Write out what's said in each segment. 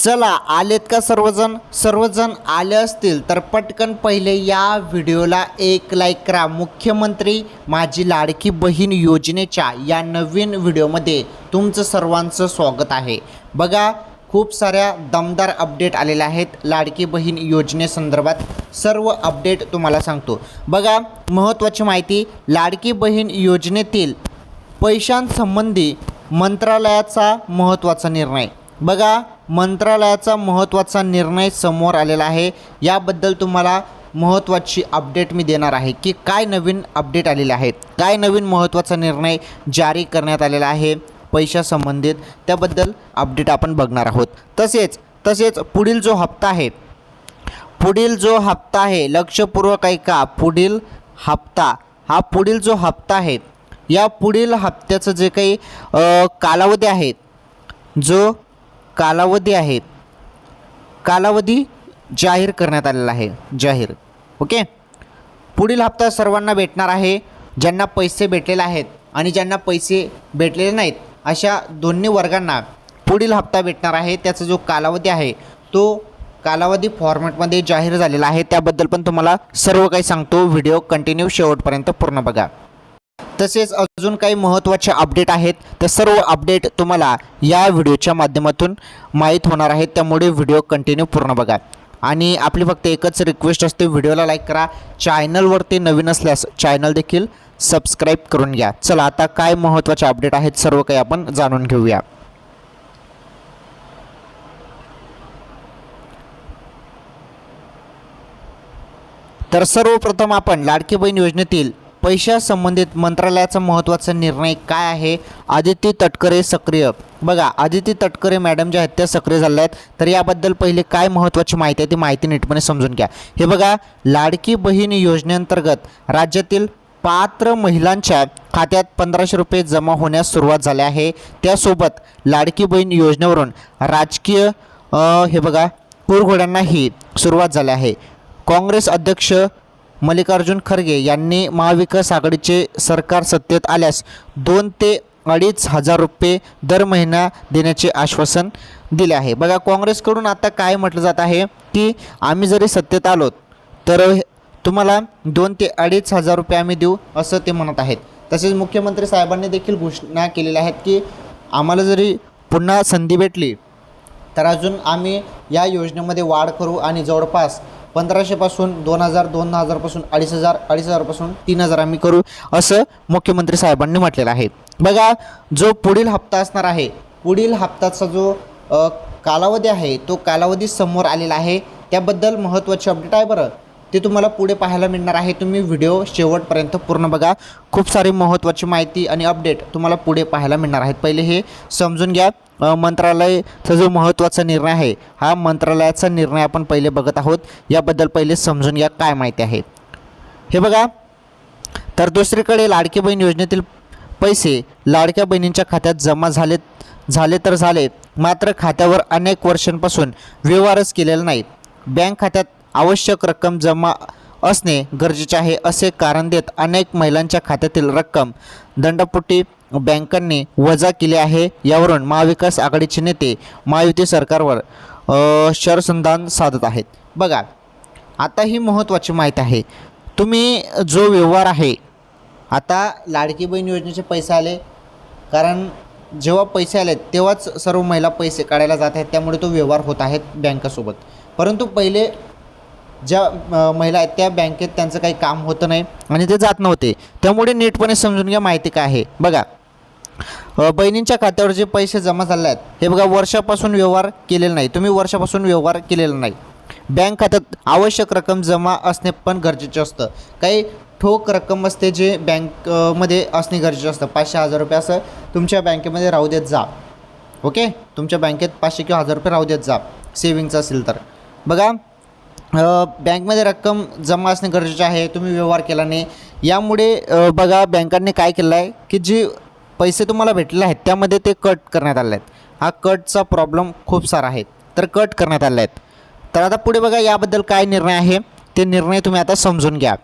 चला आलेत का सर्वजण? सर्वजण आले असतील तर पटकन पहिले या व्हिडिओला एक लाईक करा. मुख्यमंत्री माझी लाडकी बहीण योजनेच्या या नवीन व्हिडिओमध्ये तुमचं सर्वांचं स्वागत आहे. बघा खूप साऱ्या दमदार अपडेट आलेल्या आहेत लाडकी बहीण योजनेसंदर्भात सर्व अपडेट तुम्हाला सांगतो. बघा महत्त्वाची माहिती लाडकी बहीण योजनेतील पैशांसंबंधी मंत्रालयाचा महत्त्वाचा निर्णय. बघा मंत्रालयाचा महत्त्वाचा निर्णय समोर आलेला आहे. याबद्दल तुम्हाला महत्त्वाची अपडेट मी देणार आहे की काय नवीन अपडेट आलेले आहेत. काय नवीन महत्त्वाचा निर्णय जारी करण्यात आलेला आहे पैशासंबंधित त्याबद्दल अपडेट आपण बघणार आहोत. तसेच तसेच पुढील जो हप्ता आहे पुढील जो हप्ता आहे लक्षपूर्वक ऐका पुढील हप्ता हा पुढील जो हप्ता आहे या पुढील हप्त्याचं जे काही कालावधी आहे जो कालावधी आहे. कालावधी जाहीर करण्यात आलेला आहे. जाहीर. ओके? पुढील हप्ता सर्वांना भेटणार आहे. ज्यांना पैसे भेटलेले आहेत आणि ज्यांना पैसे भेटलेले नाहीत अशा दोन्ही वर्गांना पुढील हप्ता भेटणार आहे. त्याचा जो कालावधी आहे तो कालावधी फॉर्मॅटमध्ये जाहीर झालेला आहे. त्याबद्दल पण तुम्हाला सर्व काही सांगतो. व्हिडिओ कंटिन्यू शेवटपर्यंत पूर्ण बघा. तसेच अजून काही महत्त्वाचे अपडेट आहेत. तर सर्व अपडेट तुम्हाला या व्हिडिओच्या माध्यमातून माहीत होणार आहेत. त्यामुळे व्हिडिओ कंटिन्यू पूर्ण बघा. आणि आपली फक्त एकच रिक्वेस्ट असते व्हिडिओला लाईक करा. चॅनलवरती नवीन असल्यास चॅनल देखील सबस्क्राईब करून घ्या. चला आता काय महत्त्वाचे अपडेट आहेत सर्व काही आपण जाणून घेऊया. तर सर्वप्रथम आपण लाडकी बहीण योजनेतील पैशासंबंधित मंत्रालयाचा महत्त्वाचा निर्णय काय आहे? आदिती तटकरे सक्रिय. बघा आदिती तटकरे मॅडम ज्या आहेत त्या सक्रिय झाल्या आहेत. तर याबद्दल पहिले काय महत्त्वाची माहिती आहे ती माहिती नीटपणे समजून घ्या. हे बघा लाडकी बहीण योजनेअंतर्गत राज्यातील पात्र महिलांच्या खात्यात पंधराशे रुपये जमा होण्यास सुरुवात झाली आहे. त्यासोबत लाडकी बहीण योजनेवरून राजकीय हे बघा कुरघोड्यांनाही सुरुवात झाली आहे. काँग्रेस अध्यक्ष मल्लिकार्जुन खरगे यांनी महाविकास आघाडीचे सरकार सत्तेत आल्यास दोन ते अडीच हजार रुपये दर महिना देण्याचे आश्वासन दिले आहे. बघा काँग्रेसकडून आता काय म्हटलं जात आहे की आम्ही जरी सत्तेत आलो तर तुम्हाला दोन ते अडीच हजार रुपये आम्ही देऊ असं ते म्हणत आहेत. तसेच मुख्यमंत्री साहेबांनी देखील घोषणा केलेल्या आहेत की आम्हाला जरी पुन्हा संधी भेटली तर अजून आम्ही या योजनेमध्ये वाढ करू आणि जवळपास पंधराशेपासून दोन हजार दोन हजारपासून अडीच हजार अडीच हजारपासून तीन हजार आम्ही करू असं मुख्यमंत्री साहेबांनी म्हटलेलं आहे. बघा जो पुढील हप्ता असणार आहे पुढील हप्त्याचा जो कालावधी आहे तो कालावधी समोर आलेला आहे. त्याबद्दल महत्त्वाची अपडेट आहे बरं. ते तुम्हाला पुढे पाहायला मिळणार आहे. तुम्ही व्हिडिओ शेवटपर्यंत पूर्ण बघा. खूप सारी महत्त्वाची माहिती आणि अपडेट तुम्हाला पुढे पाहायला मिळणार आहेत. पहिले हे समजून घ्या. मंत्रालयाचा जो महत्त्वाचा निर्णय आहे हा मंत्रालयाचा निर्णय आपण पहिले बघत आहोत. याबद्दल पहिले समजून घ्या काय माहिती आहे. हे बघा. तर दुसरीकडे लाडकी बहीण योजनेतील पैसे लाडक्या बहिणींच्या खात्यात जमा झाले झाले तर झाले मात्र खात्यावर अनेक वर्षांपासून व्यवहारच केलेला नाही. बँक खात्यात आवश्यक रक्कम जमा असणे गरजेचे आहे असे कारण देत अनेक महिलांच्या खात्यातील रक्कम दंडपुटी बँकांनी वजा केली आहे. यावरून महाविकास आघाडीचे नेते महायुती सरकारवर शरसंधान साधत आहेत. बघा आता ही महत्त्वाची माहिती आहे. तुम्ही जो व्यवहार आहे आता लाडकी बहीण योजनेचे पैसे आले. कारण जेव्हा पैसे आले तेव्हाच सर्व महिला पैसे काढायला जात आहेत. त्यामुळे तो व्यवहार होत आहेत बँकासोबत. परंतु पहिले ज्या महिला आहेत त्या बँकेत त्यांचं काही काम होतं नाही आणि ते जात नव्हते. त्यामुळे नीटपणे समजून घ्या माहिती काय आहे. बघा बहिणींच्या खात्यावर जे पैसे जमा झाले आहेत हे बघा वर्षापासून व्यवहार केलेला नाही. तुम्ही वर्षापासून व्यवहार केलेला नाही. बँक खात्यात आवश्यक रक्कम जमा असणे पण गरजेचे असतं. काही ठोक रक्कम असते जे बँकमध्ये असणे गरजेचं असतं. पाचशे हजार रुपये असं तुमच्या बँकेमध्ये राहू देत जा. ओके? तुमच्या बँकेत पाचशे किंवा हजार रुपये राहू देत जा. सेविंगचं असेल तर. बघा बँकमध्ये रक्कम जमा असणे गरजेचे आहे तुम्ही व्यवहार केला नाही. यामुळे बघा बँकांनी काय केलं आहे की जे पैसे तुम्हाला भेटले आहेत त्यामध्ये ते कट करण्यात आले आहेत. हा कटचा प्रॉब्लेम खूप सारा आहे. तर कट करण्यात आले आहेत. तर आता पुढे बघा याबद्दल काय निर्णय आहे ते निर्णय तुम्ही आता समजून घ्या.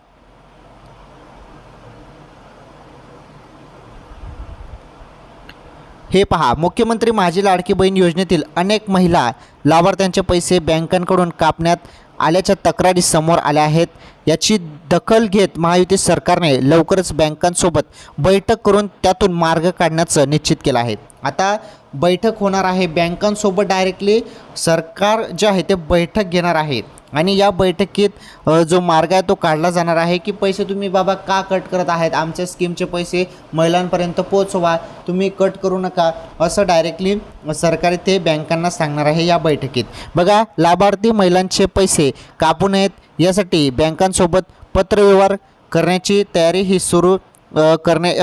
हे पहा मुख्यमंत्री माझी लाडकी बहीण योजनेतील अनेक महिला लाभार्थ्यांचे पैसे बँकांकडून कापण्यात आल्याच्या तक्रारी समोर आल्या आहेत. याची दखल घेत महायुती सरकारने लवकरच बँकांसोबत बैठक करून त्यातून मार्ग काढण्याचं निश्चित केलं आहे. आता बैठक होणार आहे. बँकांसोबत डायरेक्टली सरकार जे आहे ते बैठक घेणार आहे. आणि या बैठकीत जो मार्ग आहे तो काढला जाणार आहे की पैसे तुम्ही बाबा का कट करत आहेत? आमच्या स्कीमचे पैसे महिलांपर्यंत पोचवा तुम्ही कट करू नका. असं डायरेक्टली सरकार ते बँकांना सांगणार आहे या बैठकीत. बघा लाभार्थी महिलांचे पैसे कापू नयेत. यासाठी बँकांसोबत पत्रव्यवहार करण्याची तयारी ही सुरू करणे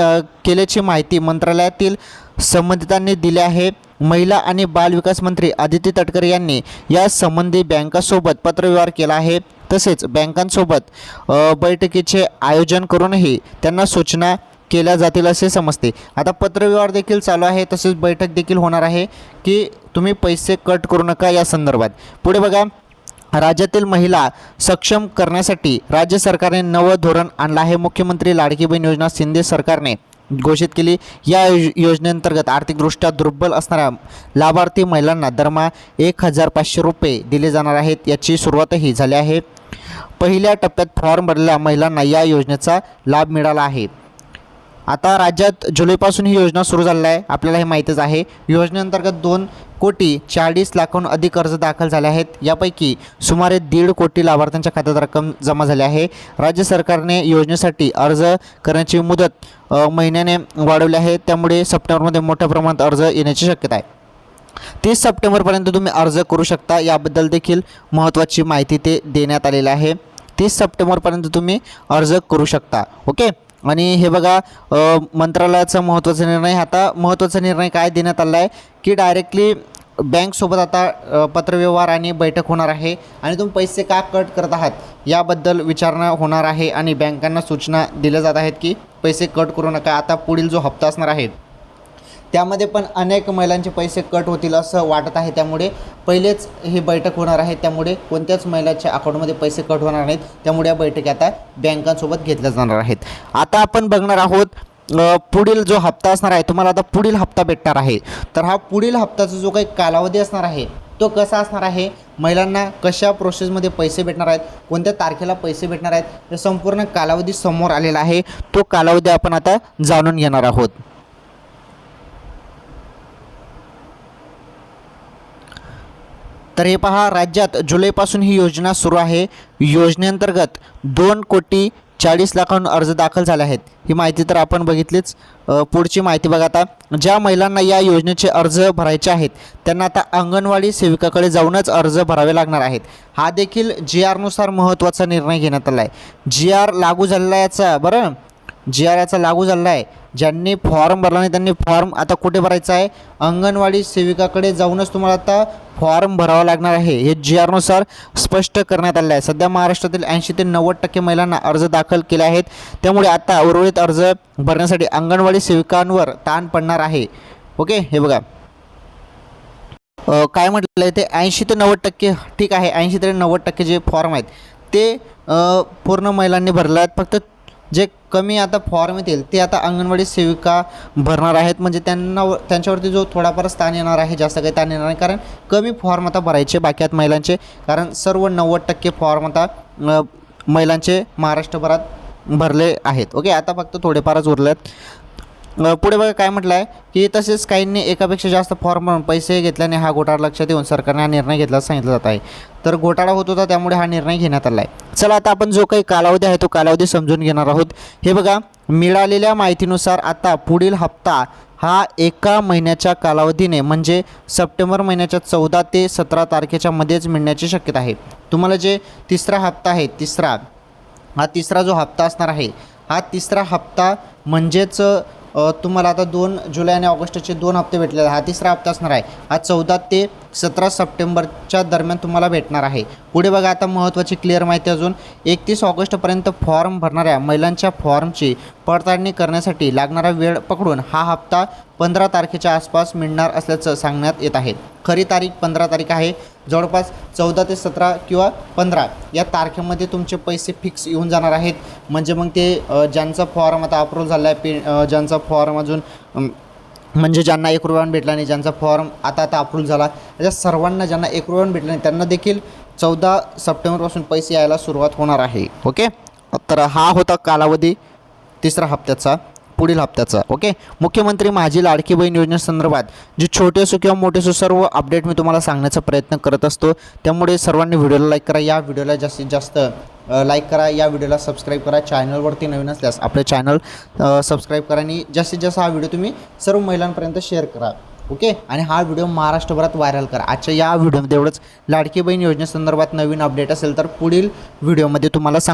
केल्याची माहिती मंत्रालयातील संबंधितांनी दिले आहे. महिला आणि बालविकास मंत्री आदिती तटकरे यांनी या संबंधी बँकासोबत पत्रव्यवहार केला आहे. तसेच बँकांसोबत बैठकीचे आयोजन करूनही त्यांना सूचना केल्या जातील असे समजते. आता पत्रव्यवहार देखील चालू आहे. तसेच बैठक देखील होणार आहे की तुम्ही पैसे कट करू नका या संदर्भात. पुढे बघा. राज्यातील महिला सक्षम करण्यासाठी राज्य सरकारने नवं धोरण आणलं आहे. मुख्यमंत्री लाडकी बहीण योजना शिंदे सरकारने घोषित केली. या योजनेअंतर्गत आर्थिकदृष्ट्या दुर्बल असणाऱ्या लाभार्थी महिलांना दरमहा एक हजार पाचशे रुपये दिले जाणार आहेत. याची सुरुवातही झाली आहे. पहिल्या टप्प्यात फॉर्म भरलेल्या महिलांना या योजनेचा लाभ मिळाला आहे. आता राज्यात जुलैपासून ही योजना सुरू झालेली आहे. आपल्याला हे माहीतच आहे. योजनेअंतर्गत दोन कोटी चाळीस लाखाहून अधिक अर्ज दाखल झाले आहेत. यापैकी सुमारे दीड कोटी लाभार्थ्यांच्या खात्यात रक्कम जमा झाली आहे. राज्य सरकारने योजनेसाठी अर्ज करण्याची मुदत महिन्याने वाढवली आहे. त्यामुळे सप्टेंबरमध्ये मोठ्या प्रमाणात अर्ज येण्याची शक्यता आहे. तीस सप्टेंबरपर्यंत तुम्ही अर्ज करू शकता. याबद्दल देखील महत्त्वाची माहिती ते देण्यात आलेली आहे. तीस सप्टेंबरपर्यंत तुम्ही अर्ज करू शकता. ओके? आणि हे बघा मंत्रालयाचा महत्त्वाचा निर्णय आता महत्त्वाचा निर्णय काय देण्यात आला आहे की डायरेक्टली बँकसोबत आता पत्रव्यवहार आणि बैठक होणार आहे आणि तुम्ही पैसे का कट करत आहात याबद्दल विचारणा होणार आहे आणि बँकांना सूचना दिल्या जात आहेत की पैसे कट करू नका. आता पुढील जो हप्ता असणार आहे त्यामध्ये पण अनेक महिलांचे पैसे कट होतील असं वाटत आहे. त्यामुळे पहिलेच ही बैठक होणार आहे. त्यामुळे कोणत्याच महिलाच्या अकाउंटमध्ये पैसे कट होणार नाहीत. त्यामुळे या बैठकी आता बँकांसोबत घेतल्या जाणार आहेत. आता आपण बघणार आहोत पुढील जो हप्ता असणार आहे तुम्हाला आता पुढील हप्ता भेटणार आहे. तर हा पुढील हप्त्याचा जो काही कालावधी असणार आहे तो कसा असणार आहे? महिलांना कशा प्रोसेसमध्ये पैसे भेटणार आहेत? कोणत्या तारखेला पैसे भेटणार आहेत? हे संपूर्ण कालावधी समोर आलेला आहे. तो कालावधी आपण आता जाणून घेणार आहोत. तर हे पहा राज्यात जुलैपासून ही योजना सुरू आहे. योजनेअंतर्गत दोन कोटी चाळीस लाखांहून अर्ज दाखल झाले आहेत. ही माहिती तर आपण बघितलीच. पुढची माहिती बघा आता. ज्या महिलांना या योजनेचे अर्ज भरायचे आहेत त्यांना आता अंगणवाडी सेविकाकडे जाऊनच अर्ज भरावे लागणार आहेत. हा देखील जी आरनुसार महत्त्वाचा निर्णय घेण्यात आला आहे जी आर लागू झालेला याचा बरं? जी आर याचा लागू झालेला आहे. ज्यांनी फॉर्म भरला नाही त्यांनी फॉर्म आता कुठे भरायचा आहे? अंगणवाडी सेविकाकडे जाऊनच तुम्हाला आता फॉर्म भरावा लागणार आहे. हे जी आरनुसार स्पष्ट करण्यात आलं आहे. सध्या महाराष्ट्रातील ऐंशी ते नव्वद टक्के महिलांना अर्ज दाखल केले आहेत. त्यामुळे आता उर्वरित अर्ज भरण्यासाठी अंगणवाडी सेविकांवर ताण पडणार आहे. ओके? हे बघा. काय म्हटलं आहे ते? ऐंशी ते नव्वद टक्के ठीक आहे. ऐंशी ते नव्वद टक्के जे फॉर्म आहेत ते पूर्ण महिलांनी भरले आहेत. फक्त जे कमी आता फॉर्म येतील ते आता अंगणवाडी सेविका भरणार आहेत. म्हणजे त्यांना त्यांच्यावरती जो थोडाफार स्थान येणार आहे जास्त काही ताण येणार नाही. कारण कमी फॉर्म आता भरायचे बाकी आहेत महिलांचे. कारण सर्व नव्वद टक्के फॉर्म आता महिलांचे महाराष्ट्रभरात भरले आहेत. ओके आता फक्त थोडेफारच उरले आहेत पुढे बघा काय म्हटलं आहे की तसेच काहींनी एकापेक्षा जास्त फॉर्म भरून पैसे घेतल्याने हा घोटाळा लक्षात येऊन सरकारने हा निर्णय घेतला सांगितलं जात आहे. तर घोटाळा होत होता त्यामुळे हा निर्णय घेण्यात आला आहे चला आता आपण जो काही कालावधी आहे तो कालावधी समजून घेणार आहोत. हे बघा मिळालेल्या माहितीनुसार आता पुढील हप्ता हा एका महिन्याच्या कालावधीने म्हणजे सप्टेंबर महिन्याच्या चौदा ते सतरा तारखेच्या मध्येच मिळण्याची शक्यता आहे. तुम्हाला जे तिसरा हप्ता आहे तिसरा हा तिसरा जो हप्ता असणार आहे हा तिसरा हप्ता म्हणजेच तुम्हाला आता दोन जुलै आणि ऑगस्टचे दोन हप्ते भेटले हा तिसरा हप्ता असणार आहे. हा चौदा ते सतरा सप्टेंबरच्या दरम्यान तुम्हाला भेटणार आहे. पुढे बघा आता महत्त्वाची क्लिअर माहिती अजून. एकतीस ऑगस्टपर्यंत फॉर्म भरणाऱ्या महिलांच्या फॉर्मची पडताळणी करण्यासाठी लागणारा वेळ पकडून हा हप्ता पंधरा तारखेच्या आसपास मिळणार असल्याचं सांगण्यात येत आहे. खरी तारीख पंधरा तारीख आहे. जवळपास चौदा ते सतरा किंवा पंधरा या तारखेमध्ये तुमचे पैसे फिक्स येऊन जाणार आहेत. म्हणजे मग ते ज्यांचा फॉर्म आता अप्रूव्ह झाला आहे पे ज्यांचा फॉर्म अजून म्हणजे ज्यांना एक रुपयान भेटला नाही ज्यांचा फॉर्म आता आता अप्रूव्ह झाला त्या सर्वांना ज्यांना एक रुपयान भेटला नाही त्यांना देखील चौदा सप्टेंबरपासून पैसे यायला सुरुवात होणार आहे. ओके? तर हा होता कालावधी तिसरा हप्त्याचा. पुढील हप्त्याचा ओके मुख्यमंत्री माझी लाडकी बहीण योजनेसंदर्भात जे छोटे असो किंवा मोठे असो सर्व अपडेट मी तुम्हाला सांगण्याचा प्रयत्न करत असतो. त्यामुळे सर्वांनी व्हिडिओला लाईक करा या व्हिडिओला जास्तीत जास्त लाईक करा या व्हिडिओला सबस्क्राईब करा. चॅनलवरती नवीन असल्यास आपले चॅनल सबस्क्राईब करा आणि जास्तीत जास्त हा व्हिडिओ तुम्ही सर्व महिलांपर्यंत शेअर करा ओके आणि हा व्हिडिओ महाराष्ट्रभरात व्हायरल करा. आजच्या या व्हिडिओमध्ये एवढंच. लाडकी बहीण योजनेसंदर्भात नवीन अपडेट असेल तर पुढील व्हिडिओमध्ये तुम्हाला सांग